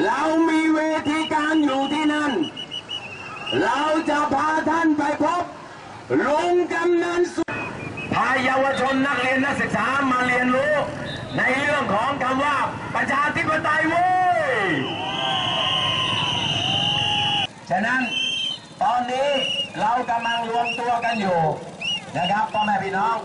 เรามีเวทีการอยู่ที่นั่น เราจะพาท่านไปพบลุงกำนันสุพาเยาวชนนักเรียนนักศึกษามาเรียนรู้ ในเรื่องของคำว่าประชาธิปไตยเว้ย ฉะนั้นตอนนี้เรากำลังรวมตัวกันอยู่นะครับพ่อแม่พี่น้อง